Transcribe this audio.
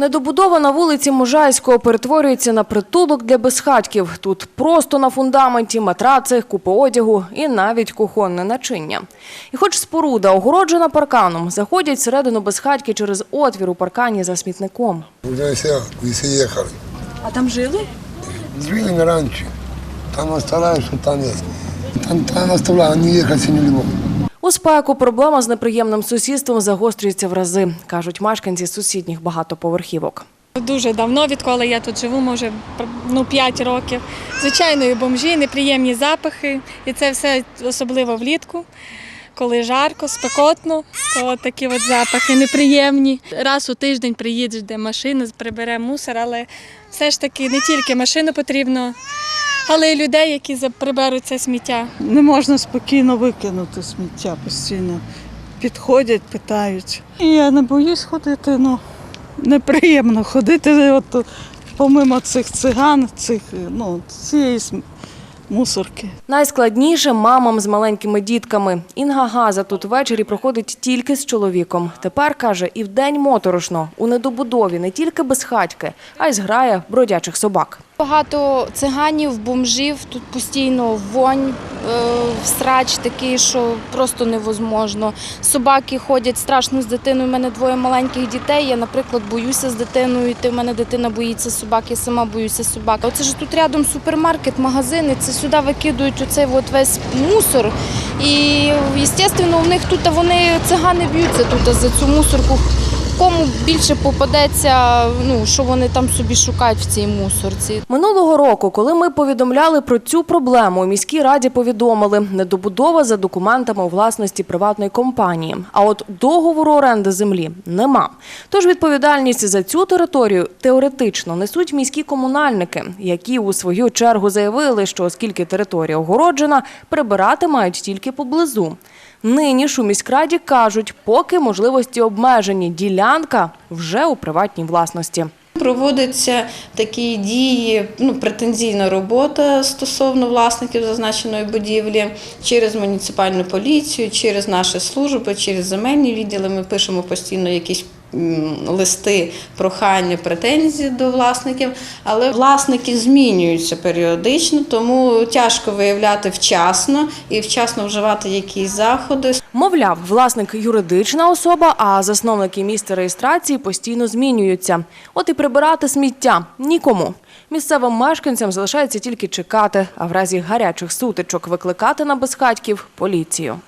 Недобудова на вулиці Можайського перетворюється на притулок для безхатьків. Тут просто на фундаменті матраци, купи одягу і навіть кухонне начиння. І хоч споруда огороджена парканом, заходять всередину безхатьки через отвір у паркані за смітником. Ехали. А там жили? Жили на ранчо. Там оставляют, что там есть. Там, там оставляют, они ехать не могут. У спеку проблема з неприємним сусідством загострюється в рази, кажуть мешканці сусідніх багатоповерхівок. Дуже давно, відколи я тут живу, може ну, 5 років. Звичайно, і бомжі, неприємні запахи. І це все особливо влітку, коли жарко, спекотно, то такі от запахи неприємні. Раз у тиждень приїде де машина, прибере мусор, але все ж таки не тільки машину потрібно, але й людей, які за- приберуть це сміття. Не можна спокійно викинути сміття постійно. Підходять, питають. І я не боюсь ходити, ну неприємно ходити от, помимо цих циган, цих, ну, цієї мусорки. Найскладніше мамам з маленькими дітками. Інга Газа тут ввечері проходить тільки з чоловіком. Тепер, каже, і вдень моторошно. У недобудові не тільки безхатьки, а й зграя бродячих собак. Багато циганів, бомжів, тут постійно вонь, е, срач такий, що просто невозможно. Собаки ходять страшно з дитиною. У мене двоє маленьких дітей. Я, наприклад, боюся з дитиною йти. У мене дитина боїться собак, я сама боюся собак. Оце ж тут рядом супермаркет, магазини. Це сюди викидують оцей от весь мусор. І, звісно, у них тут вони цигани б'ються тут за цю мусорку. Кому більше попадеться, ну що вони там собі шукають в цій мусорці. Минулого року, коли ми повідомляли про цю проблему, у міській раді повідомили – недобудова за документами у власності приватної компанії. А от договору оренди землі нема. Тож відповідальність за цю територію теоретично несуть міські комунальники, які у свою чергу заявили, що оскільки територія огороджена, прибирати мають тільки поблизу. Нині ж у міськраді кажуть, поки можливості обмежені, ділянка вже у приватній власності. Проводяться такі дії, ну, претензійна робота стосовно власників зазначеної будівлі через муніципальну поліцію, через наші служби, через земельні відділи. Ми пишемо постійно якісь листи, прохання, претензії до власників, але власники змінюються періодично, тому тяжко виявляти вчасно і вчасно вживати якісь заходи. Мовляв, власник юридична особа, а засновники місця реєстрації постійно змінюються. От і прибирати сміття нікому. Місцевим мешканцям залишається тільки чекати, а в разі гарячих сутичок викликати на безхатьків поліцію.